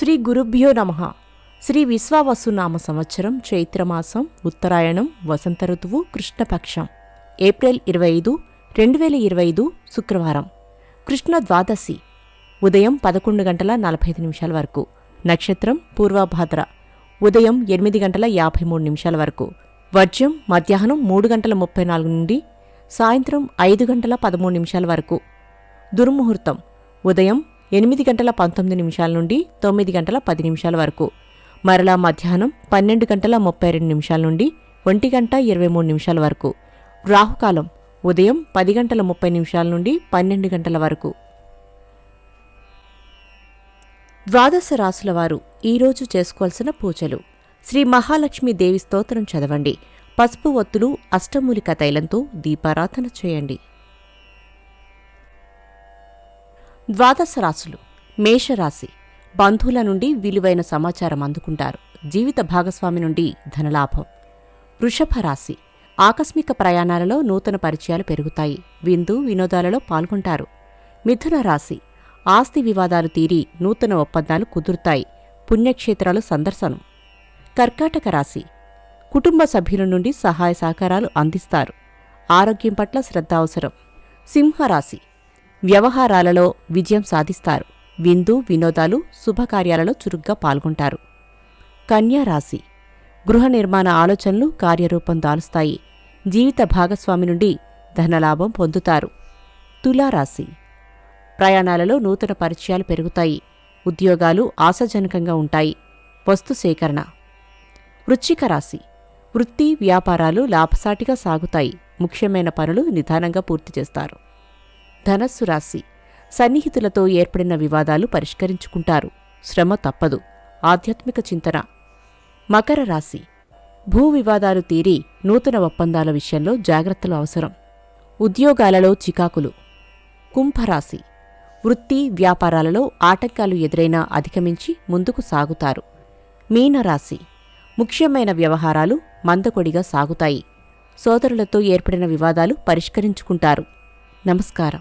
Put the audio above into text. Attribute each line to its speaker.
Speaker 1: శ్రీ గురుభ్యో నమ. శ్రీ విశ్వావసునామ సంవత్సరం చైత్రమాసం ఉత్తరాయణం వసంత ఋతువు కృష్ణపక్షం. ఏప్రిల్ ఇరవై ఐదు రెండు వేల ఇరవై ఐదు శుక్రవారం. కృష్ణ ద్వాదశి. ఉదయం పదకొండు గంటల నలభై ఐదు నిమిషాల వరకు. నక్షత్రం పూర్వభాద్ర. ఉదయం ఎనిమిది గంటల యాభై మూడు నిమిషాల వరకు. వర్జ్యం మధ్యాహ్నం మూడు గంటల ముప్పై నాలుగు నుండి సాయంత్రం ఐదు గంటల పదమూడు నిమిషాల వరకు. దుర్ముహూర్తం. ఉదయం ఎనిమిది గంటల పంతొమ్మిది నిమిషాల నుండి తొమ్మిది గంటల పది నిమిషాల వరకు. మరలా మధ్యాహ్నం పన్నెండు గంటల ముప్పై రెండు నిమిషాల నుండి ఒంటి గంట ఇరవై మూడు నిమిషాల వరకు. రాహుకాలం ఉదయం పది గంటల ముప్పై నిమిషాల నుండి పన్నెండు గంటల వరకు. ద్వాదశ రాసుల వారు ఈరోజు చేసుకోవాల్సిన పూజలు. శ్రీ మహాలక్ష్మి దేవి స్తోత్రం చదవండి. పసుపు ఒత్తులు అష్టమూలిక తైలంతో దీపారాధన చేయండి. ద్వాదశ రాశులు మేషరాశి బంధువుల నుండి విలువైన సమాచారం అందుకుంటారు. జీవిత భాగస్వామి నుండి ధనలాభం. వృషభ రాశి ఆకస్మిక ప్రయాణాలలో నూతన పరిచయాలు పెరుగుతాయి. విందు వినోదాలలో పాల్గొంటారు. మిథున రాశి ఆస్తి వివాదాలు తీరి నూతన ఒప్పందాలు కుదురుతాయి. పుణ్యక్షేత్రాలు సందర్శనం. కర్కాటక రాశి కుటుంబ సభ్యుల నుండి సహాయ సహకారాలు అందిస్తారు. ఆరోగ్యం పట్ల శ్రద్ధ అవసరం. సింహరాశి వ్యవహారాలలో విజయం సాధిస్తారు. విందు వినోదాలు శుభకార్యాలలో చురుగ్గా పాల్గొంటారు. కన్యా రాశి. గృహ నిర్మాణ ఆలోచనలు కార్యరూపం దాలుస్తాయి. జీవిత భాగస్వామి నుండి ధనలాభం పొందుతారు. తులారాశి ప్రయాణాలలో నూతన పరిచయాలు పెరుగుతాయి. ఉద్యోగాలు ఆశాజనకంగా ఉంటాయి. వస్తు సేకరణ. వృశ్చిక రాశి. వృత్తి వ్యాపారాలు లాభసాటిగా సాగుతాయి. ముఖ్యమైన పనులు నిదానంగా పూర్తి చేస్తారు. ధనస్సు రాశి సన్నిహితులతో ఏర్పడిన వివాదాలు పరిష్కరించుకుంటారు. శ్రమ తప్పదు. ఆధ్యాత్మిక చింతన. మకర రాశి. భూ వివాదాలు తీరి నూతన ఒప్పందాల విషయంలో జాగ్రత్తలు అవసరం. ఉద్యోగాలలో చికాకులు. కుంభరాశి. వృత్తి వ్యాపారాలలో ఆటంకాలు ఎదురైనా అధిగమించి ముందుకు సాగుతారు. మీనరాశి. ముఖ్యమైన వ్యవహారాలు మందకొడిగా సాగుతాయి. సోదరులతో ఏర్పడిన వివాదాలు పరిష్కరించుకుంటారు. నమస్కారం.